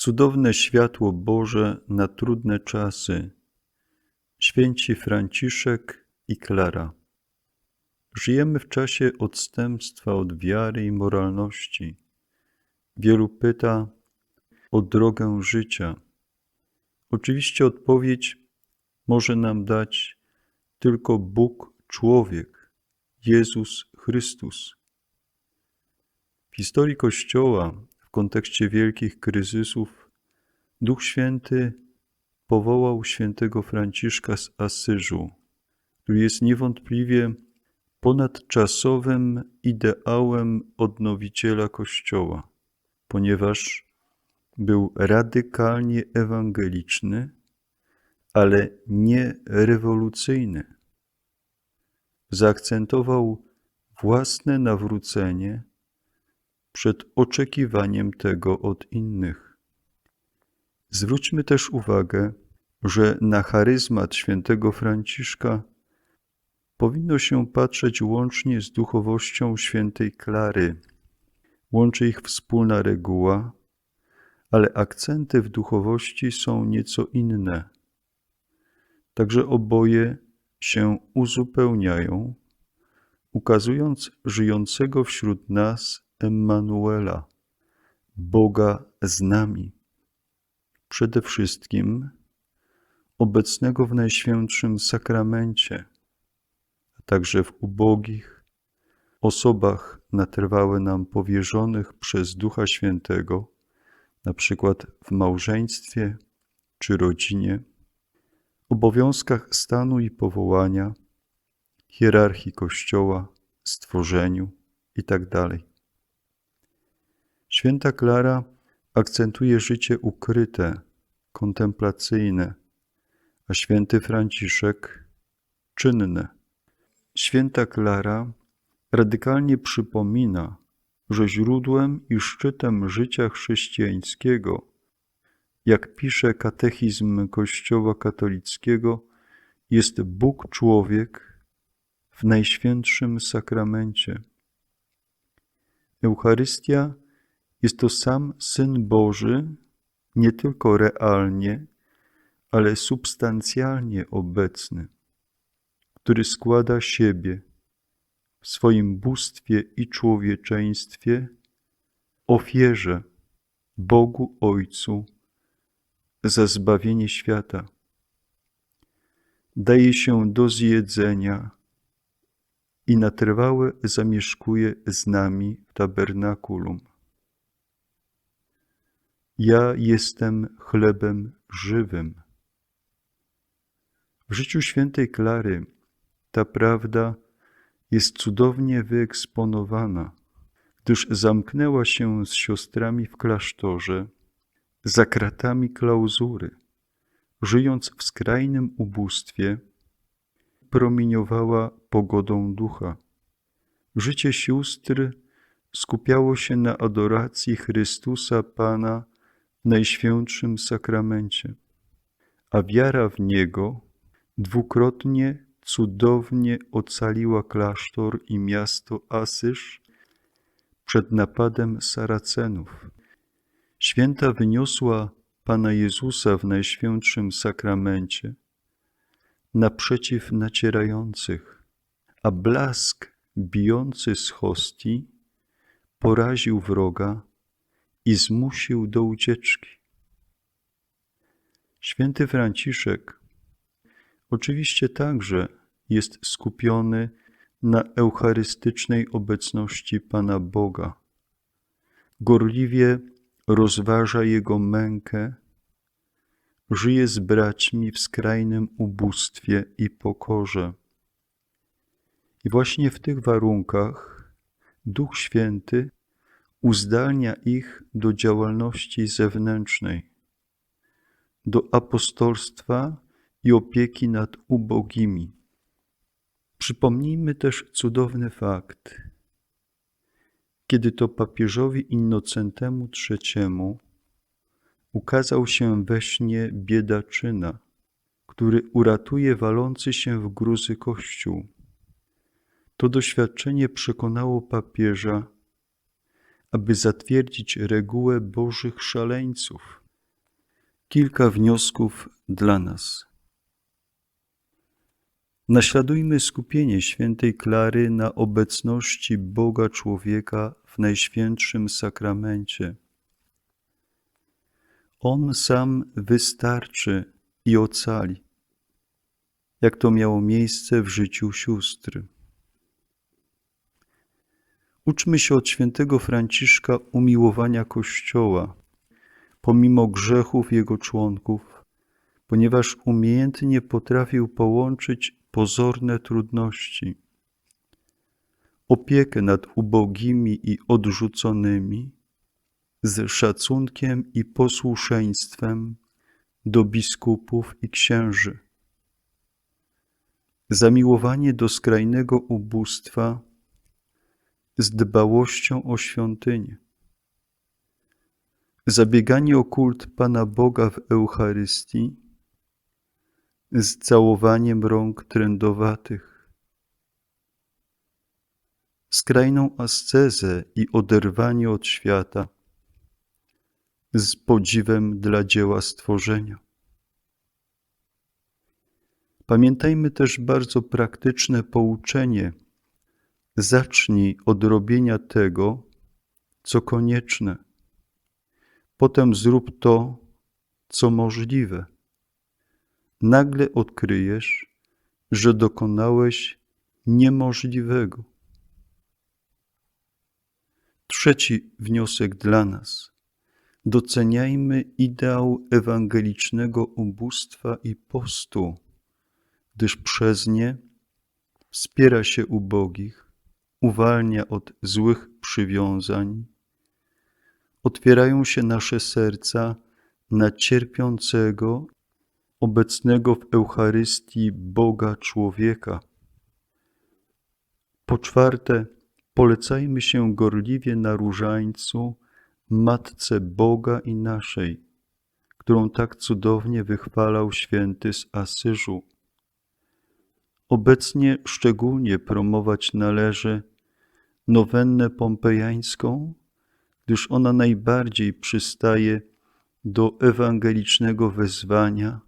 Cudowne światło Boże na trudne czasy. Święci Franciszek i Klara. Żyjemy w czasie odstępstwa od wiary i moralności. Wielu pyta o drogę życia. Oczywiście odpowiedź może nam dać tylko Bóg, człowiek, Jezus Chrystus. W historii Kościoła, w kontekście wielkich kryzysów, Duch Święty powołał świętego Franciszka z Asyżu, który jest niewątpliwie ponadczasowym ideałem odnowiciela Kościoła, ponieważ był radykalnie ewangeliczny, ale nie rewolucyjny. Zaakcentował własne nawrócenie przed oczekiwaniem tego od innych. Zwróćmy też uwagę, że na charyzmat świętego Franciszka powinno się patrzeć łącznie z duchowością świętej Klary. Łączy ich wspólna reguła, ale akcenty w duchowości są nieco inne. Także oboje się uzupełniają, ukazując żyjącego wśród nas Emmanuela, Boga z nami. Przede wszystkim obecnego w Najświętszym Sakramencie, a także w ubogich osobach na trwałe nam powierzonych przez Ducha Świętego, na przykład w małżeństwie czy rodzinie, obowiązkach stanu i powołania, hierarchii Kościoła, stworzeniu itd. Święta Klara akcentuje życie ukryte, kontemplacyjne, a święty Franciszek czynne. Święta Klara radykalnie przypomina, że źródłem i szczytem życia chrześcijańskiego, jak pisze katechizm Kościoła katolickiego, jest Bóg człowiek w Najświętszym Sakramencie. Eucharystia jest to sam Syn Boży, nie tylko realnie, ale substancjalnie obecny, który składa siebie w swoim bóstwie i człowieczeństwie ofierze Bogu Ojcu za zbawienie świata. Daje się do zjedzenia i na trwałe zamieszkuje z nami w tabernakulum. Ja jestem chlebem żywym. W życiu świętej Klary ta prawda jest cudownie wyeksponowana, gdyż zamknęła się z siostrami w klasztorze za kratami klauzury, żyjąc w skrajnym ubóstwie, promieniowała pogodą ducha. Życie sióstr skupiało się na adoracji Chrystusa Pana Najświętszym Sakramencie, a wiara w Niego dwukrotnie cudownie ocaliła klasztor i miasto Asyż przed napadem Saracenów. Święta wyniosła Pana Jezusa w Najświętszym Sakramencie naprzeciw nacierających, a blask bijący z hostii poraził wroga i zmusił do ucieczki. Święty Franciszek oczywiście także jest skupiony na eucharystycznej obecności Pana Boga. Gorliwie rozważa Jego mękę, żyje z braćmi w skrajnym ubóstwie i pokorze. I właśnie w tych warunkach Duch Święty uzdalnia ich do działalności zewnętrznej, do apostolstwa i opieki nad ubogimi. Przypomnijmy też cudowny fakt. Kiedy to papieżowi Innocentemu III ukazał się we śnie biedaczyna, który uratuje walący się w gruzy kościół. To doświadczenie przekonało papieża, aby zatwierdzić regułę Bożych szaleńców, Kilka wniosków dla nas. Naśladujmy skupienie świętej Klary na obecności Boga człowieka w Najświętszym Sakramencie. On sam wystarczy i ocali, jak to miało miejsce w życiu sióstr. Uczmy się od świętego Franciszka umiłowania Kościoła, pomimo grzechów jego członków, ponieważ umiejętnie potrafił połączyć pozorne trudności, opiekę nad ubogimi i odrzuconymi, z szacunkiem i posłuszeństwem do biskupów i księży. Zamiłowanie do skrajnego ubóstwa z dbałością o świątynię. Zabieganie o kult Pana Boga w Eucharystii z całowaniem rąk trędowatych. Skrajną ascezę i oderwanie od świata z podziwem dla dzieła stworzenia. Pamiętajmy też bardzo praktyczne pouczenie. Zacznij od robienia tego, co konieczne. Potem zrób to, co możliwe. Nagle odkryjesz, że dokonałeś niemożliwego. Trzeci wniosek dla nas. Doceniajmy ideał ewangelicznego ubóstwa i postu, gdyż przez nie wspiera się ubogich, uwalnia od złych przywiązań, otwierają się nasze serca na cierpiącego, obecnego w Eucharystii Boga człowieka. Po czwarte, polecajmy się gorliwie na różańcu Matce Boga i naszej, którą tak cudownie wychwalał święty z Asyżu. Obecnie szczególnie promować należy nowennę pompejańską, gdyż ona najbardziej przystaje do ewangelicznego wezwania,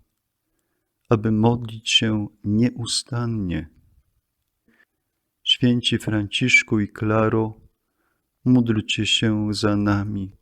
aby modlić się nieustannie. Święci Franciszku i Klaro, módlcie się za nami.